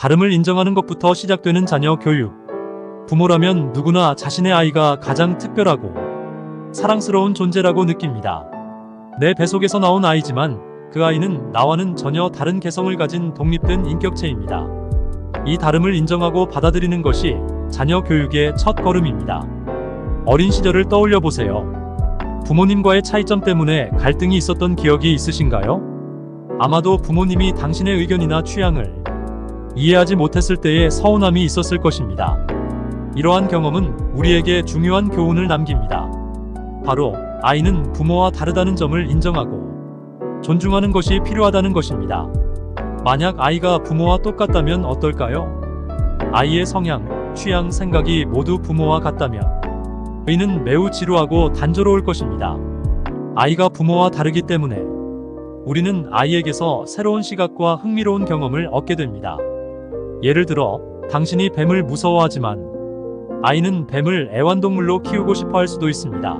다름을 인정하는 것부터 시작되는 자녀 교육. 부모라면 누구나 자신의 아이가 가장 특별하고 사랑스러운 존재라고 느낍니다. 내 뱃속에서 나온 아이지만 그 아이는 나와는 전혀 다른 개성을 가진 독립된 인격체입니다. 이 다름을 인정하고 받아들이는 것이 자녀 교육의 첫 걸음입니다. 어린 시절을 떠올려 보세요. 부모님과의 차이점 때문에 갈등이 있었던 기억이 있으신가요? 아마도 부모님이 당신의 의견이나 취향을 이해하지 못했을 때의 서운함이 있었을 것입니다. 이러한 경험은 우리에게 중요한 교훈을 남깁니다. 바로 아이는 부모와 다르다는 점을 인정하고 존중하는 것이 필요하다는 것입니다. 만약 아이가 부모와 똑같다면 어떨까요? 아이의 성향, 취향, 생각이 모두 부모와 같다면 의는 매우 지루하고 단조로울 것입니다. 아이가 부모와 다르기 때문에 우리는 아이에게서 새로운 시각과 흥미로운 경험을 얻게 됩니다. 예를 들어, 당신이 뱀을 무서워하지만 아이는 뱀을 애완동물로 키우고 싶어 할 수도 있습니다.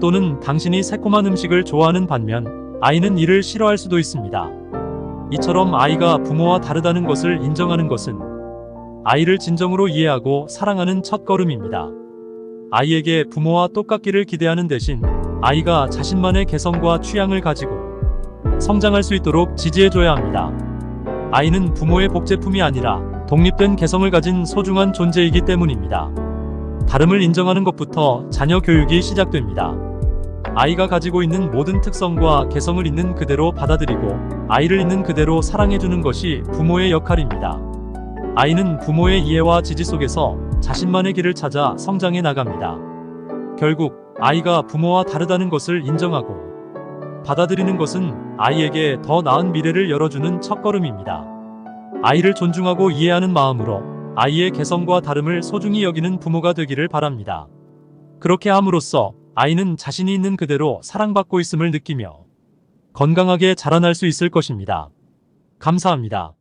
또는 당신이 새콤한 음식을 좋아하는 반면 아이는 이를 싫어할 수도 있습니다. 이처럼 아이가 부모와 다르다는 것을 인정하는 것은 아이를 진정으로 이해하고 사랑하는 첫 걸음입니다. 아이에게 부모와 똑같기를 기대하는 대신 아이가 자신만의 개성과 취향을 가지고 성장할 수 있도록 지지해줘야 합니다. 아이는 부모의 복제품이 아니라 독립된 개성을 가진 소중한 존재이기 때문입니다. 다름을 인정하는 것부터 자녀 교육이 시작됩니다. 아이가 가지고 있는 모든 특성과 개성을 있는 그대로 받아들이고 아이를 있는 그대로 사랑해주는 것이 부모의 역할입니다. 아이는 부모의 이해와 지지 속에서 자신만의 길을 찾아 성장해 나갑니다. 결국 아이가 부모와 다르다는 것을 인정하고 받아들이는 것은 아이에게 더 나은 미래를 열어주는 첫걸음입니다. 아이를 존중하고 이해하는 마음으로 아이의 개성과 다름을 소중히 여기는 부모가 되기를 바랍니다. 그렇게 함으로써 아이는 자신이 있는 그대로 사랑받고 있음을 느끼며 건강하게 자라날 수 있을 것입니다. 감사합니다.